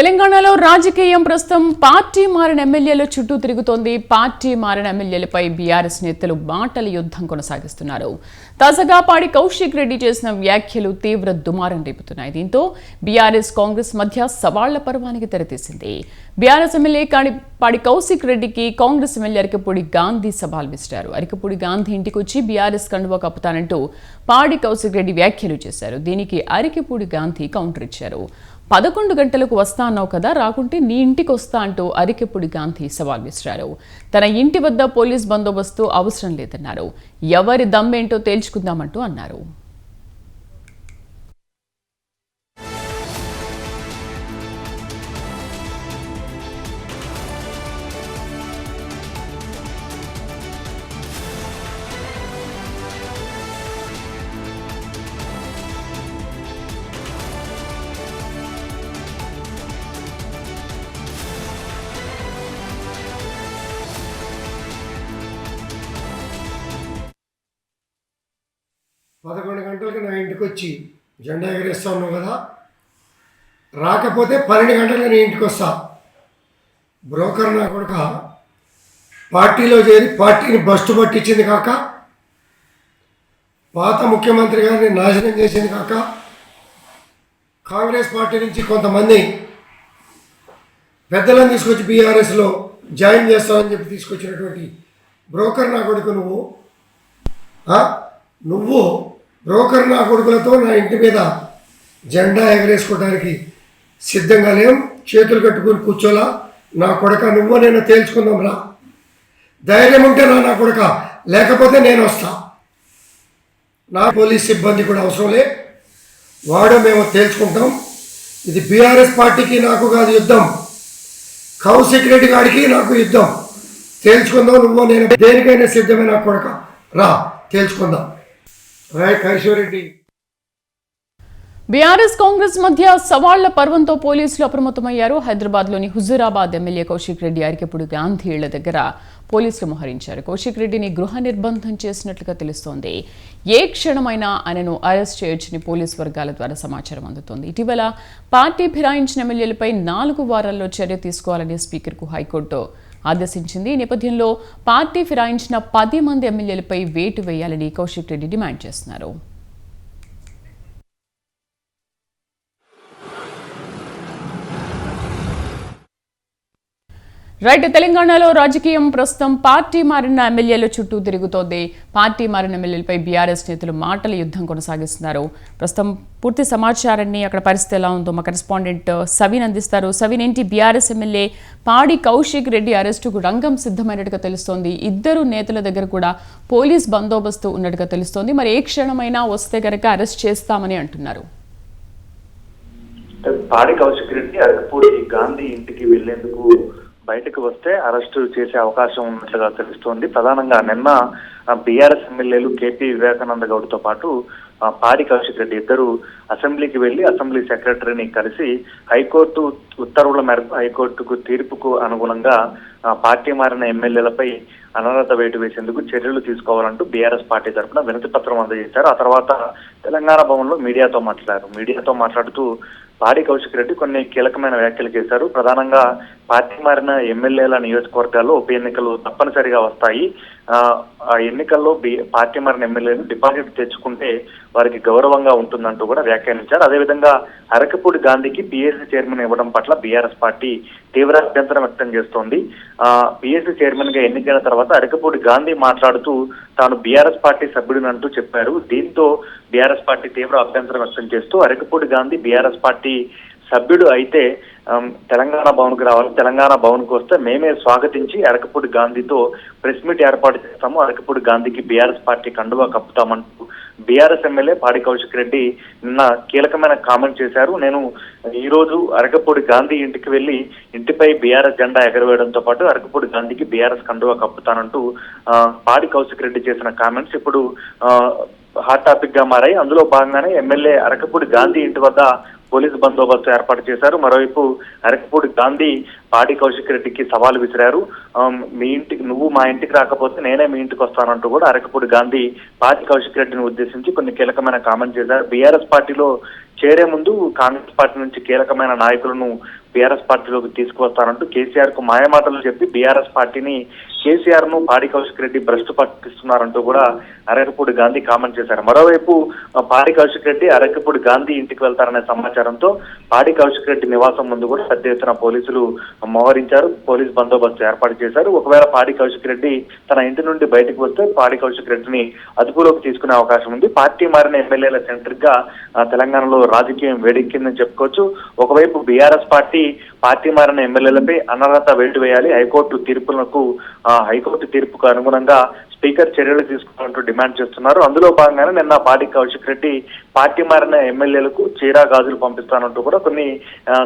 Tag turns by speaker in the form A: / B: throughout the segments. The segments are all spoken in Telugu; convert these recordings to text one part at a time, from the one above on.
A: తెలంగాణలో రాజకీయం ప్రస్తుతం పార్టీ మారిన ఎమ్మెల్యేల చుట్టూ తిరుగుతోంది. పార్టీ మారిన ఎమ్మెల్యేలపై బీఆర్ఎస్ నేతలు మాటల యుద్ధం కొనసాగిస్తున్నారు. తాజాగా పాడి కౌశిక్ రెడ్డి చేసిన వ్యాఖ్యలు తీవ్ర దుమారం రేపుతున్నాయి. దీంతో బీఆర్ఎస్ కాంగ్రెస్ మధ్య సవాళ్ళ పర్వానికి తెరతీసింది. బీఆర్ఎస్ ఎమ్మెల్యే కాడి పాడి కౌశిక్ రెడ్డికి కాంగ్రెస్ ఎమ్మెల్యే అరికపూడి గాంధీ సవాల్ విసిరారు. అరికపూడి గాంధీ ఇంటికి వచ్చి బీఆర్ఎస్ కండువా కప్పుతానంటూ పాడి కౌశిక్ రెడ్డి వ్యాఖ్యలు చేశారు. దీనికి అరికపూడి గాంధీ కౌంటర్ ఇచ్చారు. పదకొండు గంటలకు వస్తా అన్నావు కదా రాకుంటే నీ ఇంటికి వస్తా అంటూ అరికెప్పుడు గాంధీ సవాల్ విసిరారు. తన ఇంటి వద్ద పోలీస్ బందోబస్తు అవసరం లేదన్నారు. ఎవరి దమ్మేంటో తేల్చుకుందామంటూ అన్నారు.
B: పదకొండు గంటలకు నా ఇంటికి వచ్చి జెండా ఎగరేస్తా ఉన్నావు కదా? రాకపోతే పన్నెండు గంటలకు నేను ఇంటికి వస్తా బ్రోకర్ నా కొడుక పార్టీలో చేరి పార్టీని బస్టు పట్టించింది కాక పాత ముఖ్యమంత్రి గారిని నాశనం చేసింది కాక కాంగ్రెస్ పార్టీ నుంచి కొంతమంది పెద్దలను తీసుకొచ్చి బీఆర్ఎస్లో జాయిన్ చేస్తామని చెప్పి తీసుకొచ్చినటువంటి బ్రోకర్ నా కొడుకు నువ్వు నువ్వు బ్రోకర్ నా కొడుకులతో నా ఇంటి మీద జెండా ఎగరేసుకోవడానికి సిద్ధంగా లేం చేతులు కట్టుకుని కూర్చోలా. నా కొడక నువ్వు నేను తేల్చుకుందాం రా. ధైర్యం ఉంటే నా నా కొడక. లేకపోతే నేను వస్తా. నా పోలీస్ సిబ్బంది కూడా అవసరం లే. వాడు మేము తేల్చుకుంటాం. ఇది బీఆర్ఎస్ పార్టీకి నాకు కాదు యుద్ధం. కౌశిక్ రెడ్డి గారికి నాకు యుద్ధం. తేల్చుకుందాం నువ్వు నేను. దేనికైనా సిద్ధమే నా కొడక. రా తేల్చుకుందాం.
A: బీఆర్ఎస్ కాంగ్రెస్ మధ్య సవాళ్ళ పర్వంతో పోలీసులు అప్రమత్తమయ్యారు. హైదరాబాద్లోని హుజూరాబాద్ ఎమ్మెల్యే కౌశిక్ రెడ్డి అరికెప్పుడు గాంధీ ఇళ్ళ దగ్గర పోలీసులు మోహరించారు. కౌశిక్ రెడ్డిని గృహ నిర్బంధం చేసినట్లుగా తెలుస్తోంది. ఏ క్షణమైనా ఆయనను అరెస్ట్ చేయొచ్చని పోలీస్ వర్గాల ద్వారా సమాచారం అందుతోంది. ఇటీవల పార్టీ ఫిరాయించిన ఎమ్మెల్యేలపై నాలుగు వారాల్లో చర్య తీసుకోవాలని స్పీకర్కు హైకోర్టు ఆదేశించింది. ఈ నేపథ్యంలో పార్టీ ఫిరాయించిన పది మంది ఎమ్మెల్యేలపై వేటు వేయాలని కౌశిక్ రెడ్డి డిమాండ్ చేస్తున్నారు. రైట్ తెలంగాణలో రాజకీయం ప్రస్తుతం పార్టీ మారిన ఎమ్మెల్యేల చుట్టూ తిరుగుతోంది. పార్టీ మారిన ఎమ్మెల్యేలపై బీఆర్ఎస్ నేతలు మాటల యుద్ధం కొనసాగిస్తున్నారు. ప్రస్తుతం పూర్తి సమాచారాన్ని అక్కడ పరిస్థితి ఎలా ఉందో మా కరెస్పాండెంట్ uh, సవిన్ అందిస్తారు. సవిన్ ఏంటి బీఆర్ఎస్ ఎమ్మెల్యే పాడి కౌశిక్ రెడ్డి అరెస్టుకు రంగం సిద్ధమైనట్టుగా తెలుస్తోంది. ఇద్దరు నేతల దగ్గర కూడా పోలీస్ బందోబస్తు ఉన్నట్టుగా తెలుస్తోంది. మరి ఏ క్షణమైనా వస్తే కనుక అరెస్ట్ చేస్తామని అంటున్నారు.
C: పాడి కౌశిక్ రెడ్డి అరకపూడి గాంధీ ఇంటికి వెళ్ళేందుకు బయటకు వస్తే అరెస్టు చేసే అవకాశం ఉన్నట్లుగా తెలుస్తోంది. ప్రధానంగా నిన్న బీఆర్ఎస్ ఎమ్మెల్యేలు కేపీ వివేకానంద గౌడ్తో పాటు పాడి కౌశిక్ రెడ్డి ఇద్దరు అసెంబ్లీకి వెళ్ళి అసెంబ్లీ సెక్రటరీని కలిసి హైకోర్టు ఉత్తర్వుల మేరకు హైకోర్టుకు తీర్పుకు అనుగుణంగా పార్టీ మారిన ఎమ్మెల్యేలపై అనర్హత వేటు వేసేందుకు చర్యలు తీసుకోవాలంటూ బీఆర్ఎస్ పార్టీ తరఫున వినతి పత్రం అందజేశారు. ఆ తర్వాత తెలంగాణ భవన్లో మీడియాతో మాట్లాడారు. మీడియాతో మాట్లాడుతూ పాడి కౌశిక్ రెడ్డి కొన్ని కీలకమైన వ్యాఖ్యలు చేశారు. ప్రధానంగా పార్టీ మారిన ఎమ్మెల్యేల నియోజకవర్గాల్లో ఉప ఎన్నికలు తప్పనిసరిగా వస్తాయి. ఎన్నికల్లో బి- పార్టీ మారిన ఎమ్మెల్యేలు డిపాజిట్ తెచ్చుకుంటే వారికి గౌరవంగా ఉంటుందంటూ కూడా వ్యాఖ్యానించారు. అదేవిధంగా అరకపూడి గాంధీకి పిఎస్సీ చైర్మన్ ఇవ్వడం పట్ల బీఆర్ఎస్ పార్టీ తీవ్ర అభ్యంతరం వ్యక్తం చేస్తోంది. ఆ పిఎస్సీ చైర్మన్గా ఎన్నికైన తర్వాత అరకపూడి గాంధీ మాట్లాడుతూ తాను బీఆర్ఎస్ పార్టీ సభ్యుడినంటూ చెప్పారు. దీంతో బీఆర్ఎస్ పార్టీ తీవ్ర అభ్యంతరం వ్యక్తం చేస్తూ అరకపూడి గాంధీ బీఆర్ఎస్ పార్టీ సభ్యుడు అయితే తెలంగాణ భవన్కు రావాలి. తెలంగాణ భవన్కు వస్తే మేమే స్వాగతించి అరకపూడి గాంధీతో ప్రెస్ మీట్ ఏర్పాటు చేస్తాము. అరకపూడి గాంధీకి బీఆర్ఎస్ పార్టీ కండువా కప్పుతామంటూ బీఆర్ఎస్ ఎమ్మెల్యే పాడి కౌశిక్ రెడ్డి నిన్న కీలకమైన కామెంట్ చేశారు. నేను ఈ రోజు అరకపూడి గాంధీ ఇంటికి వెళ్ళి ఇంటిపై బీఆర్ఎస్ జెండా ఎగరవేయడంతో పాటు అరకపూడి గాంధీకి బీఆర్ఎస్ కండువా కప్పుతానంటూ పాడి కౌశిక్ రెడ్డి చేసిన కామెంట్స్ ఇప్పుడు హాట్ టాపిక్గా మారాయి. అందులో భాగంగానే ఎమ్మెల్యే అరకపూడి గాంధీ ఇంటి వద్ద పోలీసు బందోబస్తు ఏర్పాటు చేశారు. మరోవైపు అరకపూడి గాంధీ పాడి కౌశిక్ రెడ్డికి సవాలు విసిరారు. మీ ఇంటికి నువ్వు మా ఇంటికి రాకపోతే నేనే మీ ఇంటికి వస్తానంటూ కూడా అరకపూడి గాంధీ పాడి కౌశిక్ రెడ్డిని ఉద్దేశించి కొన్ని కీలకమైన కామెంట్ చేశారు. బీఆర్ఎస్ పార్టీలో చేరే ముందు కాంగ్రెస్ పార్టీ నుంచి కీలకమైన నాయకులను బీఆర్ఎస్ పార్టీలోకి తీసుకువస్తానంటూ కేసీఆర్కు మాయమాటలు చెప్పి బీఆర్ఎస్ పార్టీని కేసీఆర్ను పాడి కౌశిక్ రెడ్డి భ్రష్టు పట్టిస్తున్నారంటూ కూడా అరకపూడి గాంధీ కామెంట్ చేశారు. మరోవైపు పాడి కౌశిక్ రెడ్డి అరకపూడి గాంధీ ఇంటికి వెళ్తారనే సమాచారంతో పాడి కౌశిక్ రెడ్డి నివాసం ముందు కూడా పెద్ద ఎత్తున పోలీసులు మోహరించారు పోలీస్ బందోబస్తు ఏర్పాటు చేశారు. ఒకవేళ పాడి కౌశిక్ రెడ్డి తన ఇంటి నుండి బయటకు వస్తే పాడి కౌశిక్ రెడ్డిని అదుపులోకి తీసుకునే అవకాశం ఉంది. పార్టీ మారిన ఎమ్మెల్యేల సెంటర్గా తెలంగాణలో రాజకీయం వేడెక్కిందని చెప్పుకోవచ్చు. ఒకవైపు బీఆర్ఎస్ పార్టీ పార్టీ మారిన ఎమ్మెల్యేలపై అనర్హత వేటు వేయాలి. హైకోర్టు తీర్పులకు ఆ, హైకోర్టు తీర్పుకు అనుగుణంగా స్పీకర్ చర్యలు తీసుకోవాలంటూ డిమాండ్ చేస్తున్నారు. అందులో భాగంగానే నిన్న పాడి కౌశిక్ రెడ్డి పార్టీ మారిన ఎమ్మెల్యేలకు చీరా గాజులు పంపిస్తానంటూ కూడా కొన్ని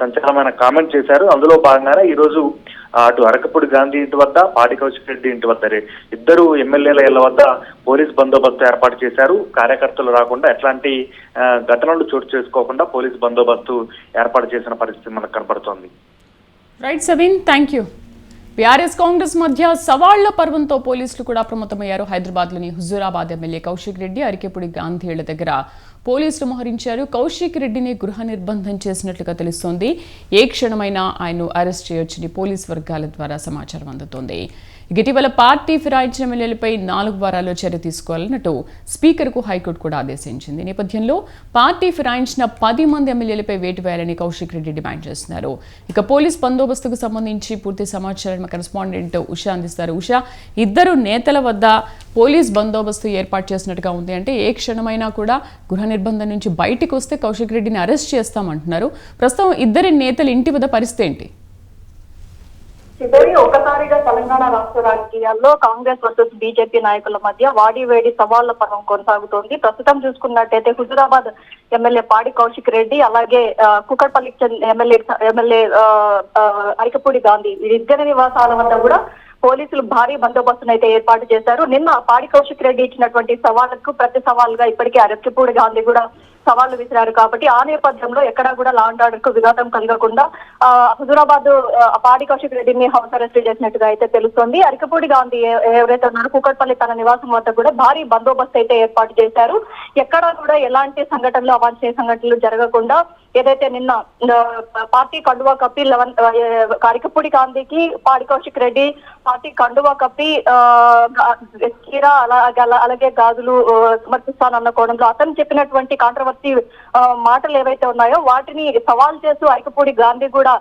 C: సంచలనమైన కామెంట్ చేశారు. అందులో భాగంగానే ఈ రోజు అటు అరకపూడి గాంధీ ఇంటి వద్ద పాడి కౌశిక్ రెడ్డి ఇంటి వద్ద రే- ఇద్దరు ఎమ్మెల్యేల ఇళ్ళ వద్ద పోలీస్ బందోబస్తు ఏర్పాటు చేశారు. కార్యకర్తలు రాకుండా ఎట్లాంటి ఘటనలు చోటు చేసుకోకుండా పోలీస్ బందోబస్తు ఏర్పాటు చేసిన పరిస్థితి మనకు కనపడుతోంది.
A: Right Sabeen thank you BRS Congress మధ్య సవాళ్ళ పర్వంతో పోలీసులు కూడా అప్రమత్తమయ్యారు హైదరాబాద్లోని హుజూరాబాద్ ఎమ్మెల్యే కౌశిక్ రెడ్డి అరికెపుడి గాంధీ ఇళ్ళ దగ్గర పోలీసులు మోహరించారు. కౌశిక్ రెడ్డిని గృహ నిర్బంధం చేసినట్లుగా తెలుస్తోంది. ఏ క్షణమైనా ఆయన్ను అరెస్ట్ చేయొచ్చని పోలీస్ వర్గాల ద్వారా సమాచారం అందుతోంది. ఇటీవల పార్టీ ఫిరాయించిన ఎమ్మెల్యేలపై నాలుగు వారాల్లో చర్య తీసుకోవాలన్నట్టు స్పీకర్కు హైకోర్టు కూడా ఆదేశించింది. ఈ నేపథ్యంలో పార్టీ ఫిరాయించిన పది మంది ఎమ్మెల్యేలపై వేటు వేయాలని కౌశిక్ రెడ్డి డిమాండ్ చేస్తున్నారు. ఇక పోలీస్ బందోబస్తుకు సంబంధించి పూర్తి సమాచారం మా కరెస్పాండెంట్ ఉషా అందిస్తారు. ఉషా ఇద్దరు నేతల వద్ద పోలీస్ బందోబస్తు ఏర్పాటు చేసినట్టుగా ఉంది. అంటే ఏ క్షణమైనా కూడా గృహ నిర్బంధం నుంచి బయటకు వస్తే కౌశిక్ రెడ్డిని అరెస్ట్ చేస్తామంటున్నారు. ప్రస్తుతం ఇద్దరి నేతలు ఇంటి వద్ద పరిస్థితి ఏంటి?
D: చివరి ఒకసారిగా తెలంగాణ రాష్ట్ర రాజకీయాల్లో కాంగ్రెస్ వర్సెస్ బీజేపీ నాయకుల మధ్య వాడి వేడి సవాళ్ళ పర్వం కొనసాగుతోంది. ప్రస్తుతం చూసుకున్నట్టయితే హుజురాబాద్ ఎమ్మెల్యే పాడి కౌశిక్ రెడ్డి అలాగే ఆ, ఎమ్మెల్యే ఎమ్మెల్యే ఆ, అరికపూడి గాంధీ వీరిద్దరి నివాసాల వద్ద కూడా పోలీసులు భారీ బందోబస్తును అయితే ఏర్పాటు చేశారు. నిన్న పాడి కౌశిక్ రెడ్డి ఇచ్చినటువంటి సవాళ్ళకు ప్రతి సవాలుగా ఇప్పటికే అరకిపూడి గాంధీ కూడా సవాళ్ళు విసిరారు కాబట్టి ఆ నేపథ్యంలో ఎక్కడా కూడా లా అండ్ ఆర్డర్కు విఘాతం కలగకుండా ఆ, హుజురాబాద్ పాడి కౌశిక్ రెడ్డిని హౌస్ అరెస్ట్ చేసినట్టుగా అయితే తెలుస్తోంది. అరికపూడి గాంధీ ఎవరైతే ఉన్నారో కూకట్పల్లి తన నివాసం వద్ద కూడా భారీ బందోబస్తు అయితే ఏర్పాటు చేశారు. ఎక్కడా కూడా ఎలాంటి సంఘటనలు అవాంఛనీయ సంఘటనలు జరగకుండా ఏదైతే నిన్న పార్టీ కండువా కప్పి లెవెన్ కరికపూడి గాంధీకి పాడి కౌశిక్ రెడ్డి పార్టీ కండువా కప్పి ఆ, అలాగే అలా- అలాగే గాజులు సమర్పిస్తాను సమర్పిస్తానన్న కోణంలో అతను చెప్పినటువంటి కాంట్రవర్సీ మాటలు ఏవైతే ఉన్నాయో వాటిని సవాల్ చేస్తూ అరికపూడి గాంధీ కూడా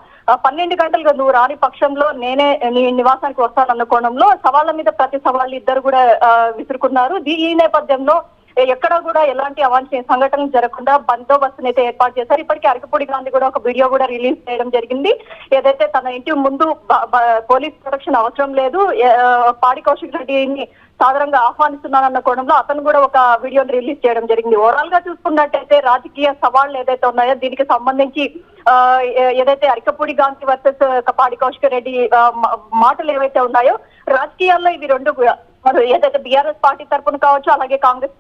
D: పన్నెండు గంటలుగా నువ్వు రాని పక్షంలో నేనే నీ నివాసానికి వస్తానన్న కోణంలో సవాళ్ళ మీద ప్రతి సవాళ్ళు ఇద్దరు కూడా విసురుకున్నారు. దీ- ఈ నేపథ్యంలో ఎక్కడ కూడా ఎలాంటి అవాంఛనీయ సంఘటనలు జరగకుండా బందోబస్తుని అయితే ఏర్పాటు చేశారు. ఇప్పటికే అరకపూడి గాంధీ కూడా ఒక వీడియో కూడా రిలీజ్ చేయడం జరిగింది. ఏదైతే తన ఇంటి ముందు పోలీస్ ప్రొటెక్షన్ అవసరం లేదు పాడి కౌశిక్ రెడ్డిని సాధారణంగా ఆహ్వానిస్తున్నానన్న కోణంలో అతను కూడా ఒక వీడియోని రిలీజ్ చేయడం జరిగింది. ఓవరాల్గా చూసుకున్నట్టయితే రాజకీయ సవాళ్ళు ఏదైతే ఉన్నాయో దీనికి సంబంధించి ఏదైతే అరికపూడి గాంధీ వర్సెస్ పాడి కౌశిక్ రెడ్డి మాటలు ఏవైతే ఉన్నాయో రాజకీయాల్లో ఇవి రెండు కూడా మరి ఏదైతే బీఆర్ఎస్ పార్టీ తరపున కావచ్చు అలాగే కాంగ్రెస్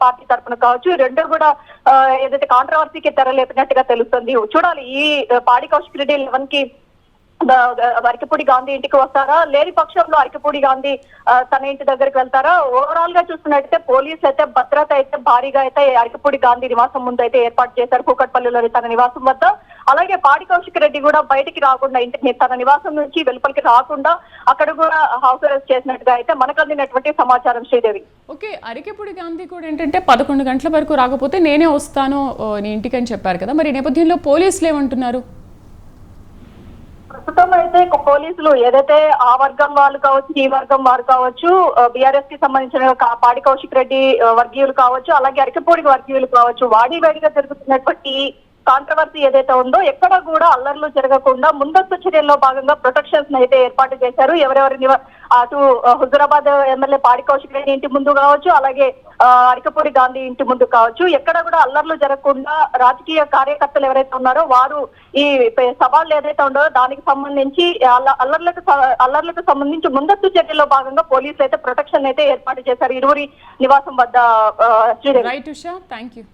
D: పార్టీ తరపున కావచ్చు రెండు కూడా ఆ, ఏదైతే కాంట్రవర్సీకి తెరలేపినట్టుగా తెలుస్తుంది. చూడాలి ఈ పాడి కౌశిక్ రెడ్డి లెవెన్కి అరికపూడి గాంధీ ఇంటికి వస్తారా? లేని పక్షంలో అరికపూడి గాంధీ తన ఇంటి దగ్గరికి వెళ్తారా? ఓవరాల్గా చూసుకున్నట్టయితే పోలీసులు అయితే భద్రత అయితే భారీగా అయితే అరికపూడి గాంధీ నివాసం ముందు అయితే ఏర్పాటు చేశారు కూకట్పల్లిలోని తన నివాసం వద్ద. అలాగే పాడి కౌశిక్ రెడ్డి కూడా బయటికి రాకుండా ఇంటికి తన నివాసం నుంచి వెలుపలికి రాకుండా అక్కడ కూడా హౌస్ అరెస్ట్ చేసినట్టుగా అయితే మనకు అందినటువంటి సమాచారం శ్రీదేవి.
A: ఓకే అరికెపుడి గాంధీ కూడా ఏంటంటే పదకొండు గంటల వరకు రాకపోతే నేనే వస్తాను నీ ఇంటికి అని చెప్పారు కదా. మరి నేపథ్యంలో పోలీసులు ఏమంటున్నారు?
D: ప్రస్తుతం అయితే పోలీసులు ఏదైతే ఆ వర్గం వాళ్ళు కావచ్చు ఈ వర్గం వారు కావచ్చు బీఆర్ఎస్కి సంబంధించిన పాడి కౌశిక్ రెడ్డి వర్గీయులు కావచ్చు అలాగే అరకపూడి వర్గీయులు కావచ్చు వాడి వేడిగా జరుగుతున్నటువంటి కాంట్రవర్సీ ఏదైతే ఉందో ఎక్కడ కూడా అల్లర్లు జరగకుండా ముందస్తు చర్యల్లో భాగంగా ప్రొటెక్షన్స్ అయితే ఏర్పాటు చేశారు. ఎవరెవరి అటు ఆ, హుజురాబాద్ ఎమ్మెల్యే పాడి కౌశిక్ రెడ్డి ఇంటి ముందు కావచ్చు అలాగే అరికపూడి గాంధీ ఇంటి ముందు కావచ్చు ఎక్కడ కూడా అల్లర్లు జరగకుండా రాజకీయ కార్యకర్తలు ఎవరైతే ఉన్నారో వారు ఈ సవాళ్ళు ఏదైతే ఉండో దానికి సంబంధించి అల్లర్లకు అల్లర్లకు సంబంధించి ముందస్తు చర్యల్లో భాగంగా పోలీసులు అయితే ప్రొటెక్షన్ అయితే ఏర్పాటు చేశారు. ఇరువురి నివాసం వద్ద శ్రీదేవి.
A: Thank you